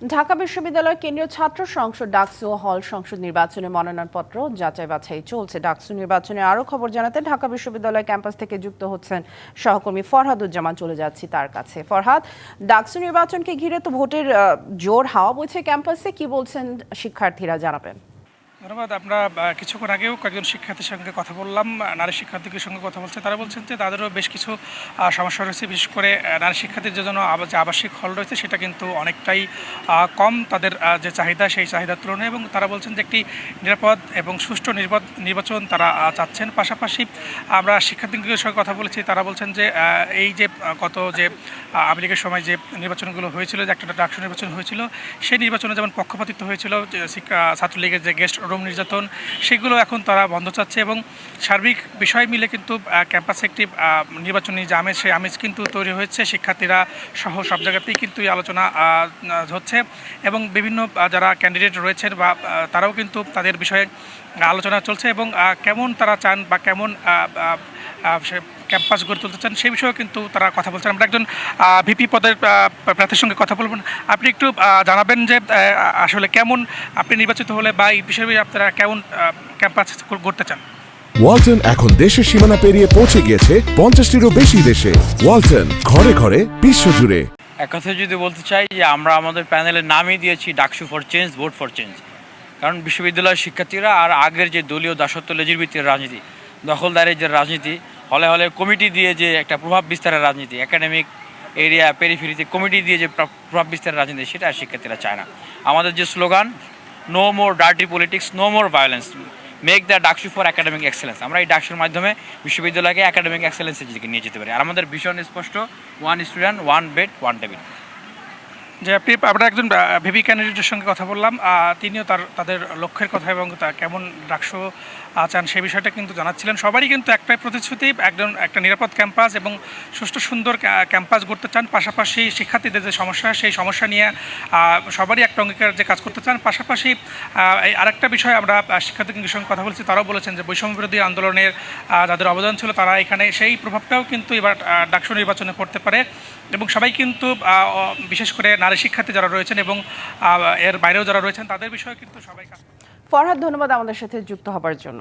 ঢাকা বিশ্ববিদ্যালয় কেন্দ্রীয় ছাত্র সংসদ ডাকসু ও হল সংসদ নির্বাচনে মনোনয়নপত্র যাচাই বাছাই চলছে। ডাকসু নির্বাচনে আরও খবর জানাতে ঢাকা বিশ্ববিদ্যালয় ক্যাম্পাস থেকে যুক্ত হচ্ছেন সহকর্মী ফরহাদুজ্জামান চলে যাচ্ছি তার কাছে। ফরহাদ, ডাকসু নির্বাচনকে ঘিরে তো ভোটের জোর হাওয়া বইছে ক্যাম্পাসে। কি বলছেন শিক্ষার্থীরা জানাবেন? ধন্যবাদ। আমরা কিছুক্ষণ আগেও কয়েকজন শিক্ষার্থীর সঙ্গে কথা বললাম। নারী শিক্ষার্থীদের সঙ্গে কথা বলছে। তারা বলছেন যে তাদেরও বেশ কিছু সমস্যা রয়েছে। বিশেষ করে নারী শিক্ষার্থীদের জন্য যে আবাসিক হল রয়েছে, সেটা কিন্তু অনেকটাই কম তাদের যে চাহিদা, সেই চাহিদার তুলনায়। এবং তারা বলছেন যে একটি নিরাপদ এবং সুষ্ঠু নির্বাচ- নির্বাচন তারা চাচ্ছেন। পাশাপাশি, আমরা শিক্ষার্থীদের সঙ্গে কথা বলেছি। তারা বলছেন যে এই যে গত যে লীগের সময় যে নির্বাচনগুলো হয়েছিল, যে একটা ডাকসু নির্বাচন হয়েছিল, সেই নির্বাচনে যেমন পক্ষপাতিত্ব হয়েছিল ছাত্রলীগের যে গেস্ট রুম নির্যাতন, সেগুলো এখন তারা বন্ধ চাচ্ছে এবং সার্বিক বিষয় মিলে কিন্তু ক্যাম্পাসে একটি নির্বাচনী যে আমেজ সেই আমেজ কিন্তু তৈরি হয়েছে। শিক্ষার্থীরা সহ সব জায়গাতেই কিন্তু এই আলোচনা হচ্ছে এবং বিভিন্ন যারা ক্যান্ডিডেট রয়েছেন বা তারাও কিন্তু তাদের বিষয়ে আলোচনা চলছে এবং কেমন তারা চান বা কেমন ক্যাম্পাস গড়ে তুলতে চান সেই বিষয়েও কিন্তু তারা কথা বলছেন। আমরা একজন ভিপি পদের প্রার্থীর সঙ্গে কথা বলবেন আপনি একটু জানাবেন যে আসলে কেমন আপনি নির্বাচিত হলে বা এই বিষয়ে আপনারা কেমন ক্যাম্পাস করতে চান? ওয়ালটন এখন দেশের সীমানা পেরিয়ে পৌঁছে গিয়েছে পঞ্চাশটিরও বেশি দেশে। ওয়ালটন ঘরে ঘরে বিশ্ব জুড়ে। এক কথায় যদি বলতে চাই যে আমরা আমাদের প্যানেলের নামই দিয়েছি DUCSU for change vote for change. কারণ বিশ্ববিদ্যালয়ের শিক্ষার্থীরা আর আগের যে দলীয় দাসত্ব লেজির ভিত্তির রাজনীতি দখলদারের যে রাজনীতি হলে হলে কমিটি দিয়ে যে একটা প্রভাব বিস্তারের রাজনীতি একাডেমিক এরিয়া পেরিফেরিতে কমিটি দিয়ে যে প্রভাব বিস্তারের রাজনীতি সেটা আর শিক্ষার্থীরা চায় না। আমাদের যে slogan no more dirty politics no more violence make the DUCSU for academic excellence আমরা এই ডাকসুর মাধ্যমে বিশ্ববিদ্যালয়কে একাডেমিক এক্সেলেন্সের দিকে নিয়ে যেতে পারি। আর আমাদের ভীষণ স্পষ্ট one student one bed one table যে আপনি, আমরা একজন ভিভি ক্যান্ডিডেটের সঙ্গে কথা বললাম তিনিও তার, তাদের লক্ষ্যের কথা এবং তা কেমন ডাকসু চান সেই বিষয়টা কিন্তু জানাচ্ছিলেন। সবারই কিন্তু একটাই প্রতিশ্রুতি, একজন, একটা নিরাপদ ক্যাম্পাস এবং সুষ্ঠু, সুন্দর ক্যাম্পাস গড়তে চান। পাশাপাশি শিক্ষার্থীদের যে সমস্যা, সেই সমস্যা নিয়ে সবারই একটা অঙ্গীকার যে কাজ করতে চান। পাশাপাশি এই আরেকটা বিষয় আমরা শিক্ষার্থীদের সঙ্গে কথা বলছি, তারাও বলেছেন যে বৈষম্য বিরোধী আন্দোলনের যাদের অবদান ছিল, তারা এখানে, সেই প্রভাবটাও কিন্তু এবার ডাকসু নির্বাচনে পড়তে পারে। এবং সবাই কিন্তু বিশেষ করে নারী শিক্ষার্থী যারা রয়েছেন এবং এর বাইরেও যারা রয়েছেন, তাদের বিষয়ে কিন্তু সবাই ফরহাদ, ধন্যবাদ আমাদের সাথে যুক্ত হবার জন্য।